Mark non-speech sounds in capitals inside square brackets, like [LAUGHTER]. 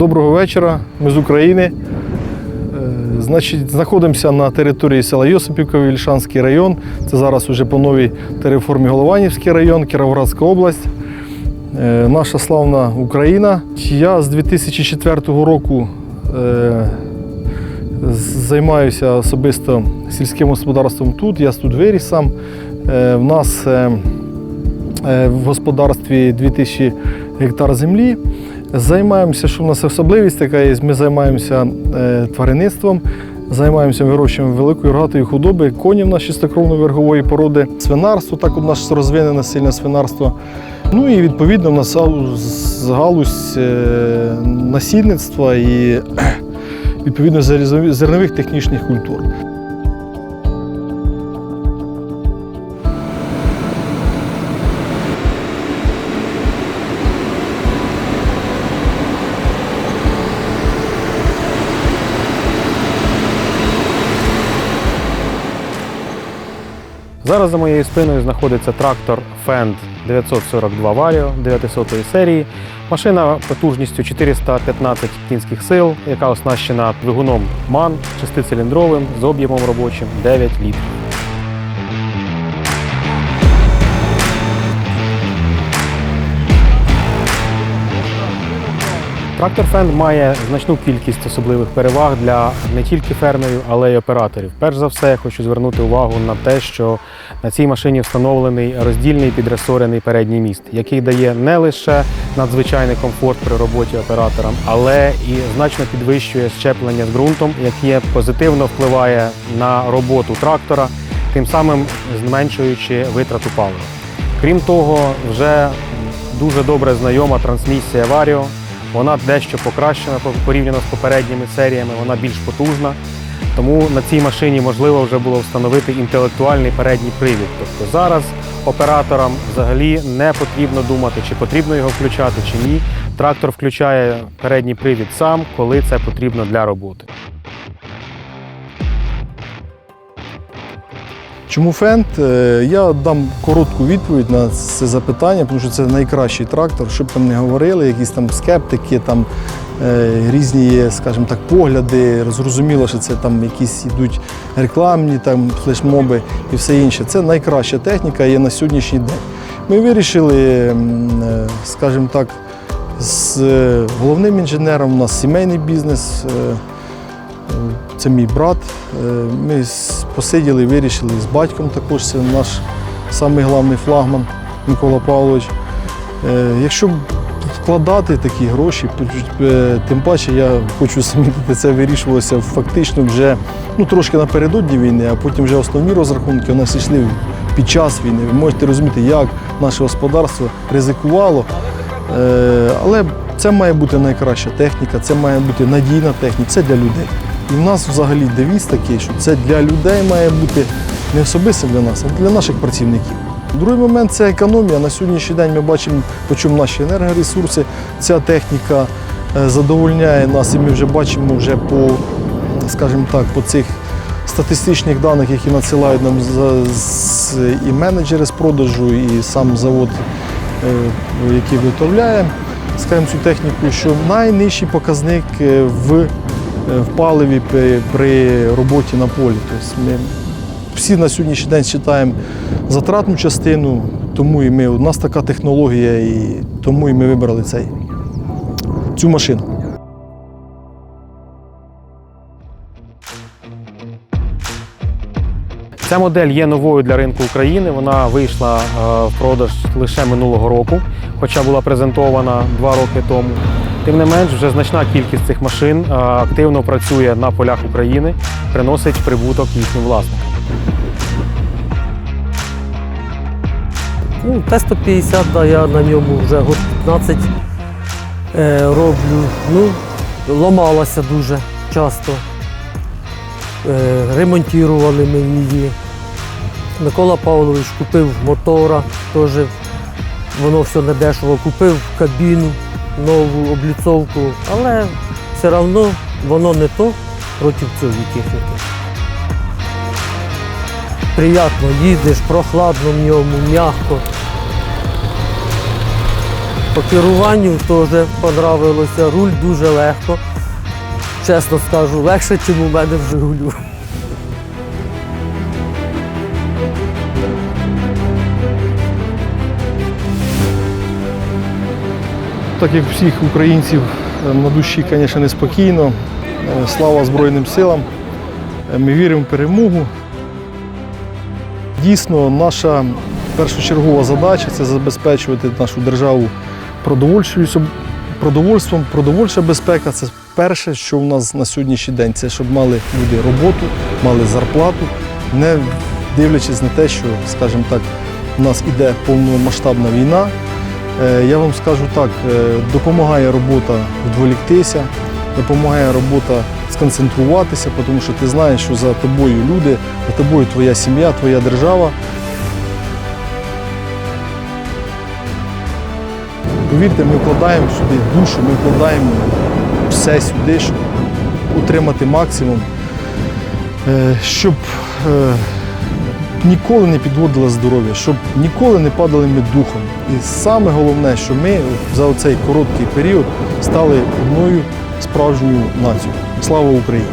Доброго вечора. Ми з України. Е, Значить, знаходимося на території села Йосипівка, Вільшанський район. Це зараз уже по новій териформі Голованівський район, Кіровоградська область. Е, Наша славна Україна. Я з 2004 року е, займаюся особисто сільським господарством тут. Я тут виріс сам. В нас в господарстві 2000 гектар землі. Займаємося, що в нас особливість така є, ми займаємося е, тваринництвом, займаємося вирощуванням великої рогатої худоби, конів на чистокровної верхової породи, свинарство, так у нас розвинене сильне свинарство. Ну і відповідно в нас галузь- е, насільництва і відповідно зернові- зернових технічних культур. Зараз за моєю спиною знаходиться трактор Fendt 942 Vario 900 серії. Машина потужністю 415 кінських сил, яка оснащена двигуном MAN шестициліндровим з об'ємом робочим 9 літрів. Трактор Fend має значну кількість особливих переваг для не тільки фермерів, але й операторів. Перш за все, я хочу звернути увагу на те, що на цій машині встановлений роздільний підресорений передній міст, який дає не лише надзвичайний комфорт при роботі операторам, але і значно підвищує щеплення з ґрунтом, яке позитивно впливає на роботу трактора, тим самим зменшуючи витрату палива. Крім того, вже дуже добре знайома трансмісія Vario. Вона дещо покращена порівняно з попередніми серіями, вона більш потужна. Тому на цій машині можливо вже було встановити інтелектуальний передній привід. Тобто зараз операторам взагалі не потрібно думати, чи потрібно його включати, чи ні. Трактор включає передній привід сам, коли це потрібно для роботи. Чому фенд? Е, Я дам коротку відповідь на це запитання, тому що це найкращий трактор, щоб там не говорили, якісь там скептики, там е, різні скажімо так, погляди. Зрозуміло, що це там якісь йдуть рекламні там флешмоби і все інше. Це найкраща техніка є на сьогоднішній день. Ми вирішили, е, скажімо так, з головним інженером у нас сімейний бізнес. Це мій брат. Е, Ми посиділи, вирішили з батьком також, це наш самий головний флагман Микола Павлович. Е, Якщо вкладати такі гроші, тим паче я хочу замітити, [LAUGHS] це вирішувалося фактично вже ну, трошки напередодні війни, а потім вже основні розрахунки у нас йшли під час війни. Ви можете розуміти, як наше господарство ризикувало. Е, Але це має бути найкраща техніка, це має бути надійна техніка, це для людей. І в нас взагалі девіз такий, що це для людей має бути не особисто для нас, а для наших працівників. Другий момент це економія. На сьогоднішній день ми бачимо, по чому наші енергоресурси. Ця техніка е, задовольняє нас, і ми вже бачимо вже по, скажімо так, по цих статистичних даних, які надсилають нам і менеджери з продажу, і сам завод, е, який виготовляє скажімо, цю техніку, що найнижчий показник е, в, в паливі при, при роботі на полі. Тобто ми всі на сьогоднішній день вважаємо затратну частину, тому і ми, у нас така технологія, і тому і ми вибрали цей, цю машину. Ця модель є новою для ринку України. Вона вийшла е, в продаж лише минулого року, хоча була презентована два роки тому. Тим не менш, вже значна кількість цих машин активно працює на полях України, приносить прибуток їхнім власникам. Ну, Т-150, да, я на ньому вже год 15 е, роблю. Ну, ламалася дуже часто. Е, ремонтували ми її. Микола Павлович купив мотора, теж воно все недешево. Купив кабіну, нову обліцовку, але все одно воно не то проти цієї техніки. Приятно їдеш, прохладно в ньому, м'яко. По керуванню теж подобалося. Руль дуже легко. Чесно скажу, легше, ніж у мене в Жигулю. Так як всіх українців е, на душі, звісно, неспокійно. Е, Слава Збройним силам. Е, Ми віримо в перемогу. Дійсно, наша першочергова задача це забезпечувати нашу державу продовольством. Продовольча безпека це перше, що в нас на сьогоднішній день. Це щоб мали люди роботу, мали зарплату, не дивлячись на те, що, скажімо так, у нас іде повномасштабна війна. Е, Я вам скажу так, е, допомагає робота відволіктися, допомагає робота сконцентруватися, тому що ти знаєш, що за тобою люди, за тобою твоя сім'я, твоя держава. Повірте, ми вкладаємо сюди душу, ми вкладаємо все сюди, щоб отримати максимум, е, щоб ніколи не підводила здоров'я, щоб ніколи не падали ми духом. І саме головне, що ми за цей короткий період стали одною справжньою нацією. Слава Україні!